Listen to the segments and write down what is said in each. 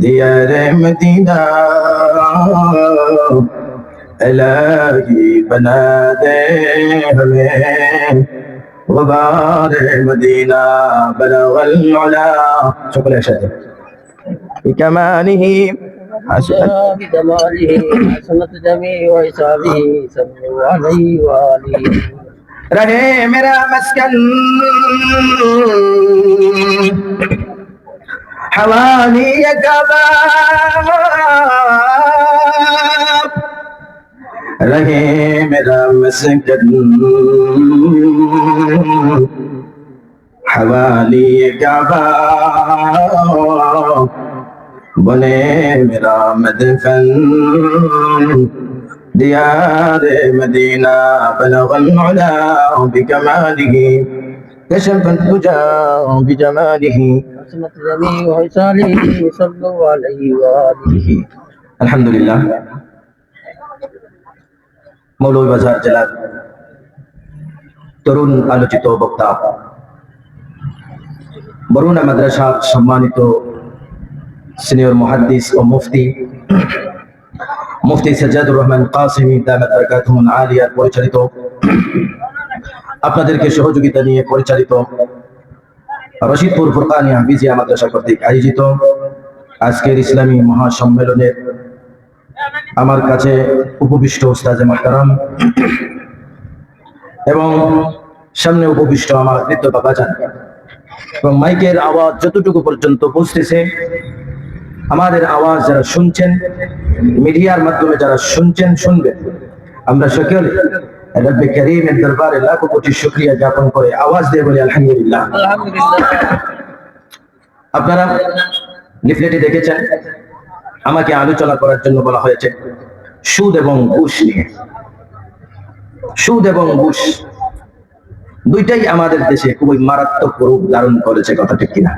দিয়ারে Medina এলাহি বনা দে হমে ওবারে Medina বনাওয়াল উলা সকলে একসাথে بكماله حسنة بجماله حسنة جميع وإصابه صلوا عليه وآله رہے میرا مسکن حوالي كباب رحيم رام سجن حوالي كباب بني میرا مدفن ديار مدينة بلغ العلا بكماله. كشف الدجى بجماله حسنت جميع حسابه صلوا عليه وآله الحمد لله মৌলভীবাজার জেলার তরুণ আলোচিত বক্তা বরুণা মাদ্রাসার সম্মানিত সিনিয়র মহাদ্দিস ও মুফতি মুফতি সাজ্জাদুর রহমান কাসিমি দামাত বারাকাতুহুম আলিয়ার পরিচালিত আপনাদেরকে সহযোগিতা নিয়ে পরিচালিত রশিদপুর ফুরকানিয়া বিজিয়া মাদ্রাসা কর্তৃক আয়োজিত আজকের ইসলামী মহাসম্মেলনের আমার কাছে উপবিষ্ট উস্তাজে মাহতারাম এবং সামনে উপবিষ্ট আমার বৃদ্ধ বাবা যান এবং মাইকের আওয়াজ যতটুকু পর্যন্ত পৌঁছতেছে আমাদের আওয়াজ যারা শুনছেন, মিডিয়ার মাধ্যমে যারা শুনছেন, শুনবেন। আমরা সকলে রব্বে করিমের দরবারে লাখো কোটি শুক্রিয়া জ্ঞাপন করে আওয়াজ দিয়ে বলি আলহামদুলিল্লাহ। আপনারা লিফলেটে দেখেছেন আমাকে আলোচনা করার জন্য বলা হয়েছে সুদ এবং ঘুষ নিয়ে। সুদ এবং ঘুষ দুইটাই আমাদের দেশে খুবই মারাত্মক রূপ ধারণ করেছে কথা ঠিক কিনা?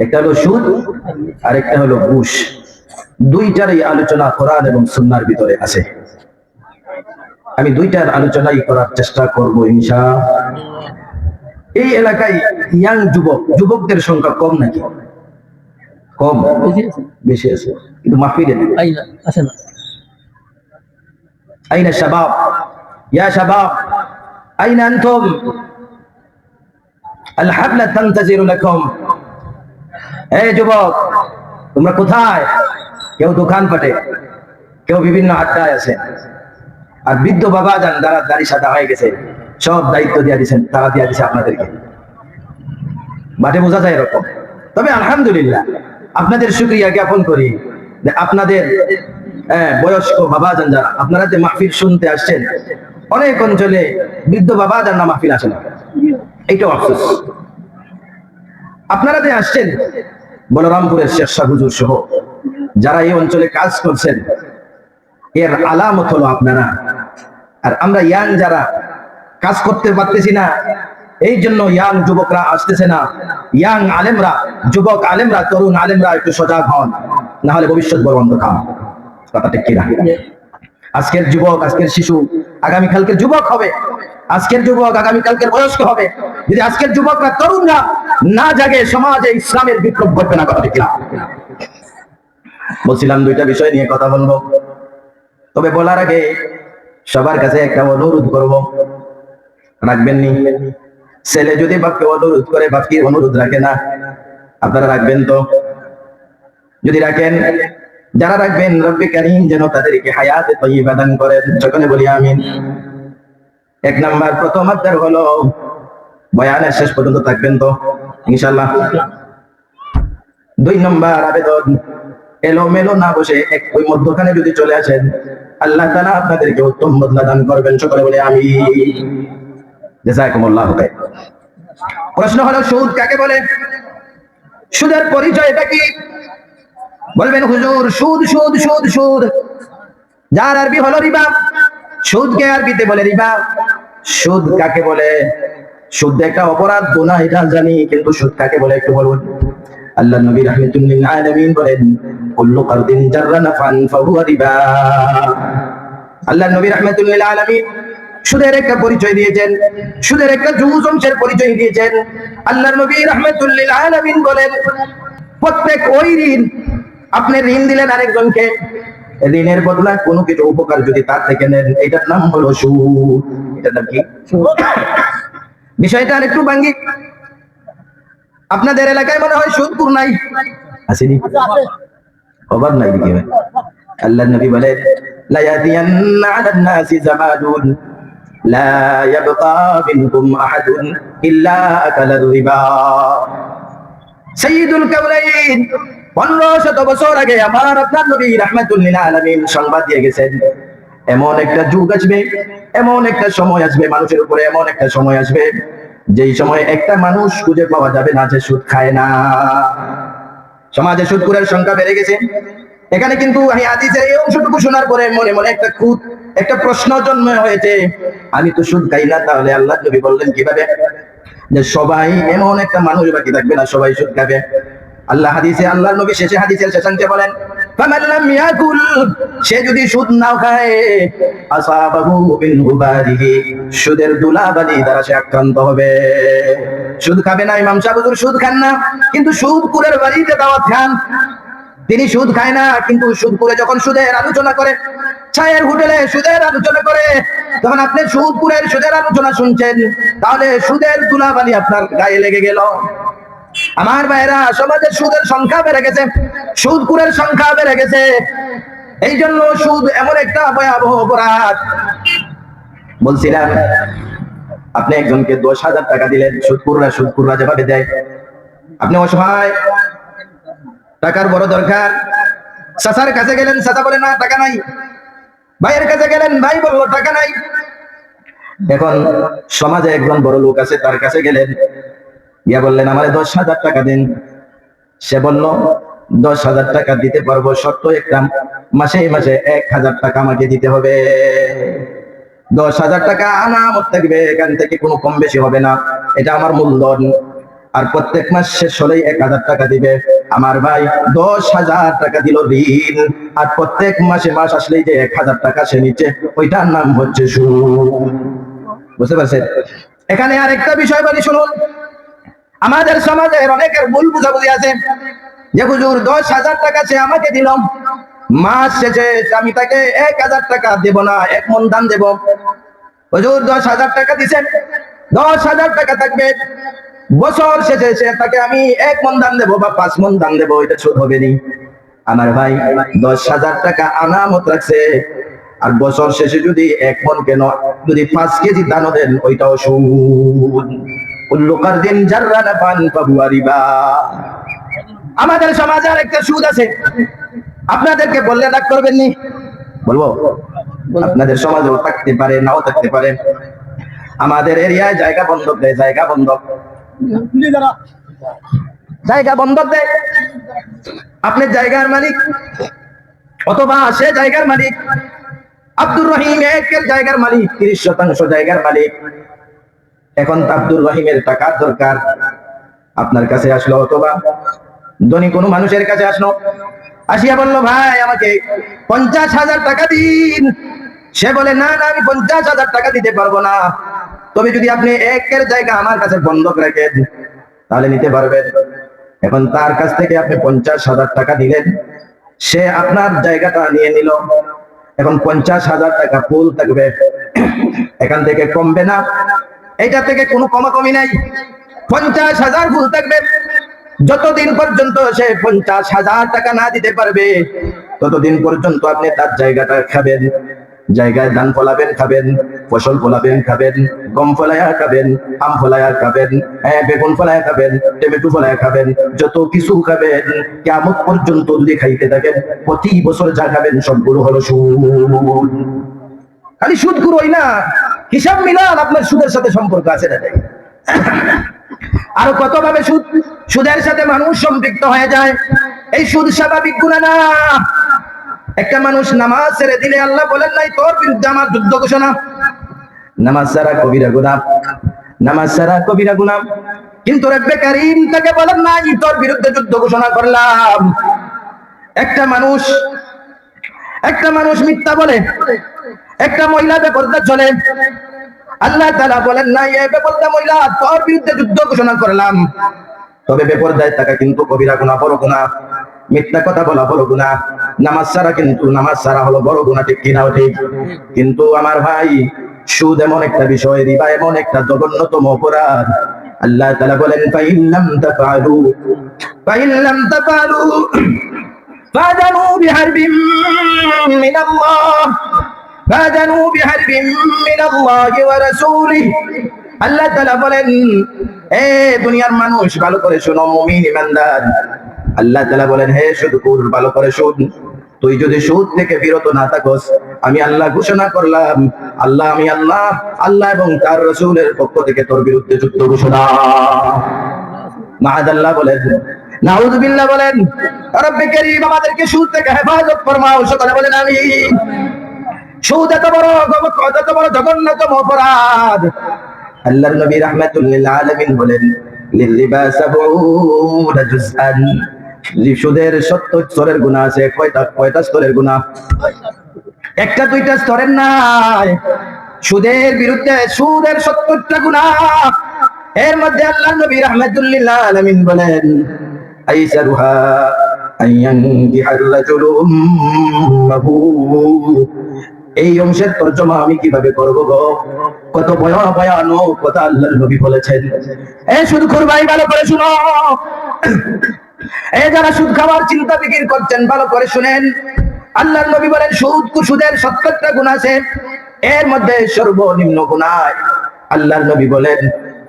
একটা হলো সুদ আর একটা হলো ঘুষ। দুইটারই আলোচনা কোরআন এবং সুন্নার ভিতরে আছে। আমি দুইটার আলোচনাই করার চেষ্টা করব ইনশা এই এলাকায় ইয়াং যুবক যুবকদের সংখ্যা কম নাকি? কম। বেশি আছে? কিন্তু মাহফিলে আছে না? আইনা শাবাব। ইয়া শাবাব আইনা আনতুম? আল হাবলা তানতাজিরু লাকুম। এই যুবক তোমরা কোথায়? কেউ দোকান পাটে কেউ বিভিন্ন আড্ডায় আছে। আর বৃদ্ধ বাবা যান, যারা দাড়ি সাদা হয়ে গেছে, সব দায়িত্ব দিয়ে দিয়েছেন তারা দিয়ে দিছে আপনাদেরকে। মাঠে বোঝা যায় এরকম। তবে আলহামদুলিল্লাহ, আপনাদের শুক্রিয়া জ্ঞাপন করি আপনাদের বয়স্ক বাবা যান যারা, আপনারা যে মাহফিল শুনতে আসছেন, অনেক অঞ্চলে বৃদ্ধ বাবা যান না মাহফিল আসেন। এইটাও আফসোস। আপনারা যে আসছেন, বলরামপুরের শেখ শাহ হুজুর সহ, যারা এই অঞ্চলে কাজ করছেন, এর আলামত হলো আপনারা আর আমরা ইয়াং যারা কাজ করতে পারতেছি না, এই জন্য ইয়াং যুবকরা আসতেছে না। ইয়াং আলেমরা, যুবক আলেমরা, তরুণ আলেমরা একটু সজাগ হন না হলে ভবিষ্যৎ বড় অন্ধকার। কথা ঠিক কিনা? আজকের যুবক, আজকের শিশু, আগামী কালকের যুবক হবে। আজকের যুবক, আগামী কালকের বয়স্ক হবে। যদি আজকের যুবকরা, তরুণরা না জাগে, সমাজে ইসলামের বিপ্লব ঘটবে না কথা কিনা? বলছিলাম দুইটা বিষয় নিয়ে কথা বলব। তবে বলার আগে সবার কাছে একটা অনুরোধ করব। রাখবেননি? ছেলে যদি বাপকে অনুরোধ করে, বাপকে অনুরোধ রাখে না, আপনারা রাখবেন তো? যদি রাখেন, যারা রাখবেন, রব্বি কারিম যেন তাদেরকে হায়াতে তৈবা দান করেন। সকলে বলি আমিন। এক নাম্বার, প্রথম আবদার হলো, বয়ানের শেষ পর্যন্ত থাকবেন তো? ইনশাল্লাহ দুই নম্বর আবেদন এলো মেলো না বসে এক ওই মধ্যখানে যদি চলে আসেন আল্লাহ তাআলা আপনাদেরকে উত্তম বদলা দান করবেন। সকলে বলে আমি প্রশ্ন হলো, সুদ কাকে বলে? সুদের পরিচয়টা কি? বলবেন, হুজুর, সুদ সুদ সুদ সুদ। যার আরবি হলো রিবা, সুদকে আরবিতে বলে রিবা। সুদ কাকে বলে? সুদ একটা অপরাধ, গুনাহ, এটা জানি, কিন্তু সুদ কাকে বলে একটু বলুন। আল্লাহ নবী রাহমাতুল্লিল আলামিন বলেন ফাহুয়া রিবা। আল্লাহ নবী রাহমাতুল্লিল আলামিন সুদের একটা পরিচয় দিয়েছেন সুদের একটা জুজ অংশের পরিচয় দিয়েছেন। আল্লাহ নবী রাহমাতুল্লিল আলামিন বলেন প্রত্যেক ওই ঋণ আপনি ঋণ দিলেন আরেকজনকে। ঋণের বদলা কোনো কিছু উপকার যদি তার থেকে নেন এটার নাম হলো সুদ। এটার নাম কি? বিষয়টা আর একটু বাঙ্গি আপনাদের এলাকায় মনে হয় সুদপুর নাই? আসেনি? অবাক নাই দিকে আল্লাহ নবী বলেন লা ইয়াতিয়ান্না আলান নাসি জামানুন লা ইয়াবকা মিনকুম আহাদুন ইল্লা আকালা রিবা। সাইয়্যিদুল কাউনাইন পনেরো শত বছর আগে আমার আপনার নবী রাহমাতুল্লিল আলামিন সংবাদ দিয়ে গেছেন, এমন একটা যুগ আসবে, এমন একটা সময় আসবে, মানুষের উপরে এমন একটা সময় আসবে, যেই সময় একটা মানুষ খুঁজে পাওয়া যাবে না যে সুদ খায় না। সমাজে সুদ সুদকুরের সংখ্যা বেড়ে গেছে। এখানে কিন্তু এই হাদিসের এই অংশটুকু শোনার পরে মনে মনে একটা খুদ একটা প্রশ্ন জন্ম হয়েছে। আমি তো সুদ খাই না, তাহলে আল্লাহ নবী বললেন কীভাবে? যে সবাই এমন একটা মানুষ বাকি থাকবে না, সবাই সুদ খাবে। আল্লাহ হাদিসে আল্লাহ নবী শেষে হাদিসের শেষাংশে বলেন সে যদি সুদ নাও খায় সুদের দুলাবালি দ্বারা সে আক্রান্ত হবে। সুদ খাবে না, ইমাম সাহেব হুজুর সুদ খান না, কিন্তু সুদ কুলের বাড়িতে দাওয়াত খান তিনি সুদ খায় না, কিন্তু সুদ করে যখন সুদের আলোচনা করে, চায়ের হোটেলে সুদের আলোচনা করে যখন আপনি সুদপুরের সুদের আলোচনা শুনছেন, তাহলে সুদের তুলাবালি আপনার গায়ে লেগে গেল। আমার ভাইরা সমাজে সুদের সংখ্যা বেড়ে গেছে সুদপুরের সংখ্যা বেড়ে গেছে। এই জন্য সুদ এমন একটা ভয়াবহ অপরাধ। বলছিলাম, আপনি একজনকে দশ হাজার টাকা দিলেন সুদপুররা সুদপুররা যেভাবে দেয়। আপনি অসহায় টাকার বড় দরকার। চাচার কাছে গেলেন, চাচা বলে, না, টাকা নাই। ভাইয়ের কাছে গেলেন, ভাই বলল, টাকা নাই। এখন সমাজে একজন বড় লোক আছে, তার কাছে গেলেন। ইয়া বললেন, আমার দশ হাজার টাকা দিন। সে বলল, দশ হাজার টাকা দিতে পারব, শর্ত একটা। মাসে মাসে এক হাজার টাকা আমাকে দিতে হবে। দশ হাজার টাকা আনামত থাকবে, এখান থেকে কোনো কম বেশি হবে না। এটা আমার মূলধন। আর প্রত্যেক মাস শেষ হলেই এক হাজার টাকা দিবে। আমার ভাই দশ হাজার টাকা দিল ঋণ। আর প্রত্যেক মাসে মাস আসলেই যে এক হাজার টাকা সে নিচ্ছে, ওইটার নাম হচ্ছে সুদ। বুঝতে পারছেন? এখানে আর একটা বিষয় বলি, শুনুন। আমাদের সমাজের অনেকের ভুল বুঝাবুঝি আছে। যে হুজুর দশ হাজার টাকা সে আমাকে দিলাম মাস শেষে আমি তাকে এক হাজার টাকা দেব না, এক মন দান দেব। হুজুর দশ হাজার টাকা দিছেন দশ হাজার টাকা থাকবে। বছর শেষে সে তাকে আমি এক মন দান দেবো বা পাঁচ মন দান দেবো এটা সুদ হবে নি আমার ভাই দশ হাজার টাকা আনামত রাখছে। আর বছর শেষে যদি এক মন কেন যদি পাঁচ কেজি দান দেন ওইটাও সুদ উল্লুকার দিন জাররা না পান পাবুয়া রিবা। আমাদের সমাজে আর একটা সুদ আছে। আপনাদেরকে বললে রাগ করবেন নি? বলব? আপনাদের সমাজেও থাকতে পারে নাও থাকতে পারে। আমাদের এরিয়ায় জায়গা বন্ধক দেয় জায়গা বন্ধক। জায়গা বন্ধক দেয় আপনি জায়গার মালিক, অথবা সে জায়গার মালিক। আব্দুর রহিম একের জায়গার মালিক, তিরিশ শতাংশ জায়গার মালিক। এখন আব্দুর রহিমের টাকার দরকার। আপনার কাছে আসলো অথবা ধনী কোনো মানুষের কাছে আসলো। আসিয়া বলল, ভাই, আমাকে পঞ্চাশ হাজার টাকা দিন। সে বলে, না না, আমি পঞ্চাশ হাজার টাকা দিতে পারব না। তবে যদি আপনি একের জায়গা আমার কাছে বন্ধক রাখেন তাহলে নিতে পারবেন। এখন তার কাছ থেকে আপনি পঞ্চাশ হাজার টাকা দিলেন। সে আপনার জায়গাটা নিয়ে নিল। এখন পঞ্চাশ হাজার টাকা ফুল থাকবে। এখান থেকে কমবে না। এটা থেকে কোনো কমাকমি নাই। পঞ্চাশ হাজার ফুল থাকবে। যতদিন পর্যন্ত সে পঞ্চাশ হাজার টাকা না দিতে পারবে, ততদিন পর্যন্ত আপনি তার জায়গাটা খাবেন। জায়গায় ধান ফলাবেন, খাবেন, ফসল ফলাবেন, খাবেন, গম ফলায়া খাবেন, আম ফলায়া খাবেন হ্যাঁ বেগুন ফলায়া খাবেন, টমেটো ফলায়া খাবেন, যত কিছু খাবেন কেমন পর্যন্ত যদি খাইতে থাকেন, প্রতি বছর যা খাবেন সবগুলো হলো সুদ। খালি সুদ গুলোই না, হিসাব মিলান আপনার সুদের সাথে সম্পর্ক আছে না আরও কত ভাবে সুদ? সুদের সাথে মানুষ সম্পৃক্ত হয়ে যায়, এই সুদ স্বাভাবিক গুণা না। একটা মানুষ নামাজ ছেড়ে দিলে আল্লাহ বলেন নাই, তোর বিরুদ্ধে আমার যুদ্ধ ঘোষণা। নামাজ ছাড়া কবিরা গুনাহ। নামাজ ছাড়া কবিরা গুনাহ। কিন্তু রব্বে কারীম তাকে বলেন নাই, তোর বিরুদ্ধে যুদ্ধ ঘোষণা করলাম। একটা মানুষ একটা মানুষ মিথ্যা বলে, একটা মহিলা বেপরদা চলে। আল্লাহ তাআলা বলেন না এই বেপরদা মহিলা, তোর বিরুদ্ধে যুদ্ধ ঘোষণা করলাম। তবে বেপরদায় থাকা কিন্তু কবিরা গুনাহ বড় গুনাহ। মিথ্যা কথা বলা বড় গুণা নামাজ সারা কিন্তু নামাজ সারা হলো বড় গুণা ঠিক কিনা ঠিক? কিন্তু আমার ভাই, সুদ এমন একটা বিষয়, রিবা এমন একটা জঘন্যতম অপরাধ। আল্লাহ তাআলা বলেন ফাইল্লাম তাফালু ফাইল্লাম তাফালু ফাদানু বিহারবিম মিনাল্লাহ। ফাদানু বিহারবিম মিনাল্লাহি ওয়া রাসূলিহি। আল্লাহ তাআলা বলেন, এ দুনিয়ার মানুষ, ভালো করে শোনো, মুমিন, ইমানদার। আল্লাহ তাআলা বলেন, হে সুদকুর ভালো করে শুন। তুই যদি সুদ থেকে বিরত না থাকস, আমি আল্লাহ ঘোষণা করলাম, আল্লাহ, আমি আল্লাহ আল্লাহ এবং তার রসুলের পক্ষ থেকে তোর বিরুদ্ধে যুদ্ধ ঘোষণা। মাহাদাল্লাহ বলেন নাউজুবিল্লাহ বলেন আমাদেরকে সুদ থেকে হেফাজত ফরমাও। বলেন আমি সুদ এত বড় এত বড় জঘন্যতম অপরাধ। আল্লাহর নবী রাহমাতুল্লিল আলামিন বলেন সুদের 70 স্তরের গুনাহ আছে, কয়টা কয়টা স্তরের গুনাহ একটা দুইটা স্তরের নাই। সুদের বিরুদ্ধে সুদের সত্তরটা গুণা। এর মধ্যে আল্লাহ নবী রাহমাতুল্লিল আলামিন বলেন আইসারুহা এই অংশের তর্জমা আমি কীভাবে করব গো? কত ভয়া ভয়ানক কথা আল্লাহর নবী বলেছেন। এ শুধু কুরবানি ভালো করে শুনো। এই যারা সুদ খাওয়ার চিন্তা বিক্রি করছেন, ভালো করে শুনেন। আল্লাহর নবী বলেন, সুদ সুদের সত্তরটা গুণ আছে, এর মধ্যে সর্বনিম্ন গুণায় আল্লাহর নবী বলেন,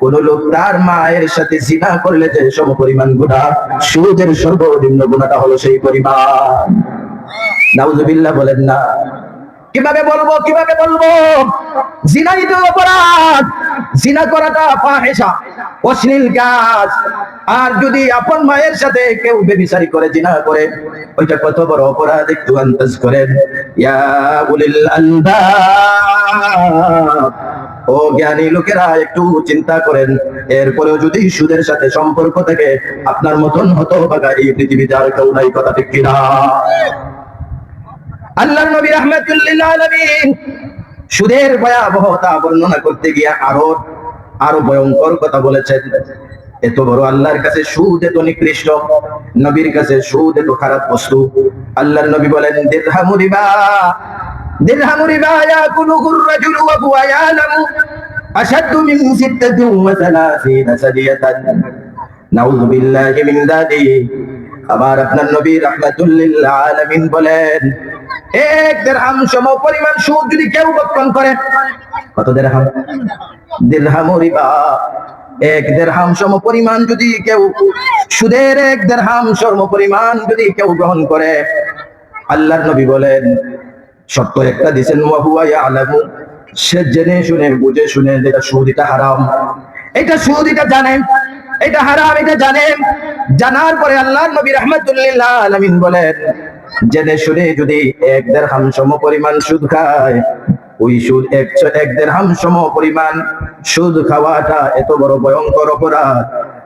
কোন লোক তার মায়ের সাথে জিনা করলে যে সম পরিমাণ গুণা, সুদের সর্বনিম্ন গুণাটা হলো সেই পরিমাণ। নাউজুবিল্লাহ বলেন না। কীভাবে বলব কীভাবে বলব? জিনাই তো অপরাধ। জিনা করাটা ফাহেসা অশ্লীল কাজ। আর যদি আপন মায়ের সাথে কেউ বেবিচারি করে, জিনা করে, ওইটা কত বড় অপরাধ, একটু আন্দাজ করেন। ইয়া আলবাব। ও জ্ঞানী লোকেরা, একটু চিন্তা করেন। এরপরেও যদি সুদের সাথে সম্পর্ক থাকে, আপনার মতন হতো বাগা এই পৃথিবীতে আর কেউ নাই কথা ঠিক কিনা? আল্লাহ নবী রহমতুল্লিল সুদের ভয়াবহতা বর্ণনা করতে গিয়ে আরও আরও ভয়ঙ্কর কথা বলেছেন। এত বড় আল্লাহর কাছে সুদ এত নিকৃষ্ট, নবীর কাছে সুদ এত খারাপ বস্তু। আল্লাহর নবী বলেন আবার আপনার নবী রাহমাতুল্লিল আলামিন বলেন এক দেড়হাম সম পরিমাণ সুদ যদি কেউ বক্ষণ করে, কত দেড়হাম? দেড়হাম রিবা। এক দেড়হাম সম পরিমাণ যদি কেউ, সুদের এক দেড়হাম সম পরিমাণ যদি কেউ গ্রহণ করে, আল্লাহর নবী বলেন সত্য একটা দিছেন ওয়াহুয়া ইয়ালামু। সে জেনে শুনে, বুঝে শুনে যেটা সুদ, এটা হারাম। এটা সুদ, এটা জানেন এটা হারাম, এটা জানেন জানার পরে আল্লাহর নবী রাহমাতুল্লিল্লাহ আলামিন বলেন জেনে শুনে যদি এক দেড়হাম সম পরিমাণ সুদ খায়, ওই সুদ একশো এক দেড়হাম সম পরিমাণ সুদ খাওয়াটা এত বড় ভয়ঙ্কর অপরাধ।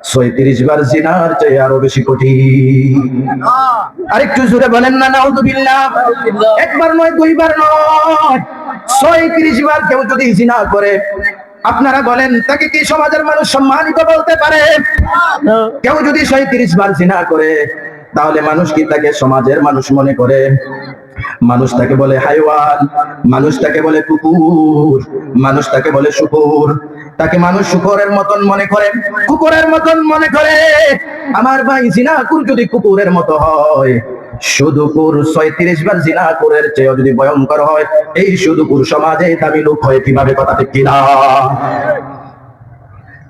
ছয়ত্রিশ বার জিনার আরও বেশি কঠিন। আরেকটু জোরে বলেন না নাউজুবিল্লাহ একবার নয়, দুইবার নয়। ছয়ত্রিশ বার কেউ যদি জিনা করে, আপনারা বলেন, তাকে কি সমাজের মানুষ সম্মানিত বলতে পারে? কেউ যদি ছয়ত্রিশ বার জিনা করে তাহলে মানুষ কি তাকে সমাজের মানুষ মনে করে? মানুষ তাকে বলে হাইওয়ান, মানুষ তাকে বলে কুকুর, মানুষ তাকে বলে শুকুর। তাকে মানুষ শুকরের মতন মনে করে, কুকুরের মতন মনে করে। আমার ভাই জিনাকুর যদি কুকুরের মতো হয় সুদুপুর ছয়ত্রিশ বার জিনা করে চেয়েও যদি ভয়ঙ্কর হয়, এই সুদুপুর সমাজে দামি লোক হয় কীভাবে কথা ঠিক কিনা?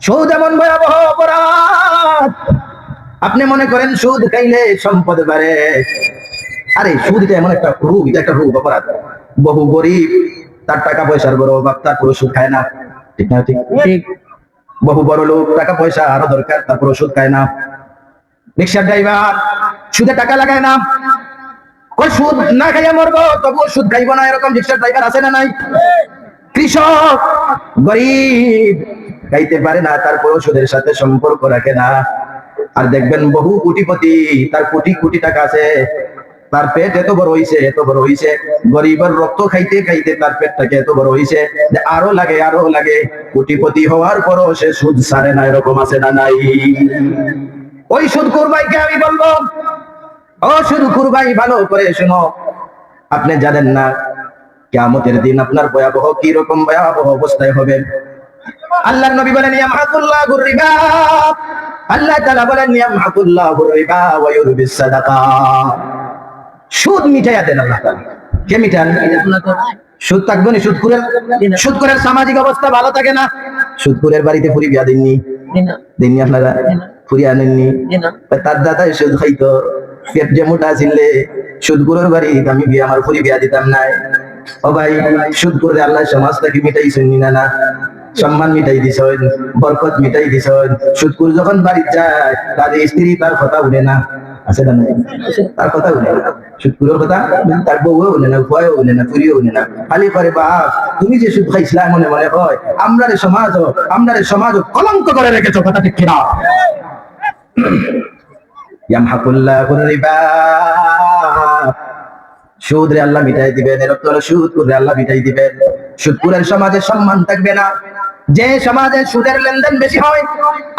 সুদ এমন ভয়াবহ অপরাধ আপনি মনে করেন সুদ খাইলে সম্পদ বাড়ে। আরে সুদ এটা এমন একটা রূপ এটা একটা রূপ অপরাধ। বহু গরিব তার টাকা পয়সার বড় অভাব তারপরে সুদ খায় না। ঠিক না ঠিক? ঠিক। বহু বড় লোক টাকা পয়সা আরও দরকার তারপরে সুদ খায় না। রিক্সার ড্রাইভার সুদে টাকা লাগায় না। কই সুদ না খাইয়া মরবো তবুও সুদ খাইবো না এরকম রিক্সার ড্রাইভার আছে না নাই? কৃষক গরিব খাইতে পারে না তারপরেও সুদের সাথে সম্পর্ক রাখে না। আর দেখবেন বহু কোটিপতি, তার কোটি কোটি টাকা আছে। তার পেট এত বড় হইছে, এত বড় হইছে। গরিবের রক্ত খাইতে খাইতে তার পেটটাকে এত বড় হইছে যে আরও লাগে আরও লাগে। কোটিপতি হওয়ার পরও সে সুদ সারে না, এরকম আছে না নাই? ওই সুদ কুরবাইকে আমি বলব, ও শুধু কুরবাই, ভালো করে শুনো। আপনি জানেন না, কিয়ামতের দিন আপনার ভয়াবহ কি রকম ভয়াবহ অবস্থায় হবে? আল্লাহর নবী বলেন ইয়ামহাকুল্লাহুর রিবা। আল্লাহ তাআলা বলেন ইয়ামহাকুল্লাহুর রিবা ওয়া ইউরবিস সাদাকা। সুদ মিটাইয়া দেন আল্লাহ তাআলা। কে মিটান? সুদ থাকবে না সুদ করে সুদ করে সামাজিক অবস্থা ভালো থাকে না। সুদপুরের বাড়িতে ফুরি বিয়া দেননি। দেননি আপনারা? ফুরি আনেননি? তার দাদা সুদ খাইতো। পেট যে মোটা ছিলে সুদগুলোর বাড়ি আমি বিয়ে আমার ফুরি বিয়া দিতাম নাই। ও ভাই সুদ করে আল্লাহ সমাজটাকে মিটাই শুনি না না? সম্মান মিটাই দিছ বরকত মিটাই দিছ সুদকুর যখন বাড়ি যায়, তাদের স্ত্রী তার কথা উঠে না। আছে না তার কথা উঠে না। সুদকুরের কথা তার বউও উঠে না ভয়ও উঠে না, পুরিও উঠে না। খালি করে, বাপ, তুমি যে সুদ খাইছিলা মনে মনে হয় আমরা রে সমাজ আমরা রে সমাজ কলঙ্ক করে রেখেছো কথা ঠিক কিনা? ইয়ামহাকুল্লাহুর রিবা। সুদ রে আল্লাহ মিটাই দিবেন, এরকম সুদ করে আল্লাহ মিটাই দিবেন। সুদপুরের সমাজে সম্মান থাকবে না। যে সমাজে সুদের লেনদেন বেশি হয়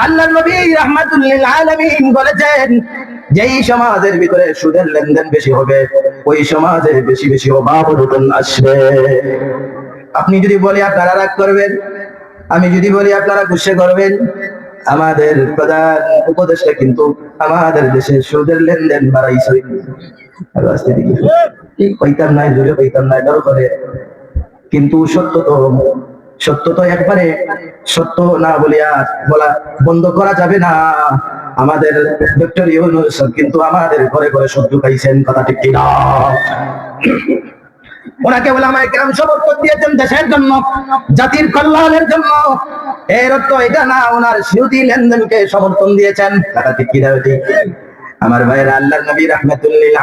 আল্লাহ নবী রাহমাতুল্লিল আলামিন বলেছেন, যেই সমাজের ভিতরে সুদের লেনদেন বেশি হবে, ওই সমাজে বেশি বেশি অভাব আসবে। আপনি যদি বলি আপনারা রাগ করবেন, আমি যদি বলি আপনারা গুসে করবেন, আমাদের প্রধান উপদেশটা কিন্তু আমাদের দেশে সুদের লেনদেন বাড়াইছে কইতাম নাই কইতাম নাই ডর করে কিন্তু সত্য তো সত্য তো একবারে সত্য না বলিয়া বলা বন্ধ করা যাবে না। আমাদের ডক্টর ইউনুস কিন্তু আমাদের ঘরে ঘরে সহ্য খাইছেন কথা ঠিক কিনা? ওনাকে বলে আমার সমর্থন দিয়েছেন দেশের জন্য, জাতির কল্যাণের জন্য। এর অর্থ এটা না, ওনার স্মৃতি লেনদেনকে সমর্থন দিয়েছেন, কথা ঠিক কিনা আমার ভাইয়ের আল্লাহ নবী রহমতুল্লিল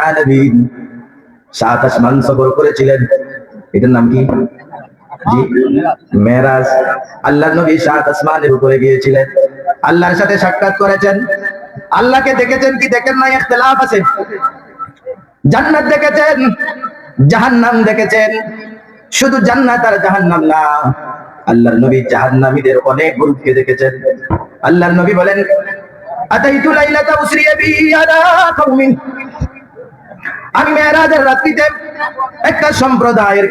সাত আসমান সফর করেছিলেন। এটার নাম কি? মেরাজ। আল্লাহ নবী সাত আসমানের উপরে গিয়েছিলেন। আল্লাহর সাথে সাক্ষাৎ করেছেন। আল্লাহকে দেখেছেন কি দেখেন আছে। জান্নাত দেখেছেন? জাহান্নাম দেখেছেন। শুধু জান্নাত আর জাহান্নাম না, আল্লাহর নবী জাহান্নামীদের অনেক গ্রুপকে দেখেছেন। আল্লাহর নবী বলেন, আতাইতু লাইলাতা উসরিয়া বি আলা কওমিন। আমি মেরাজের রাত্রিতে একটা সম্প্রদায়ের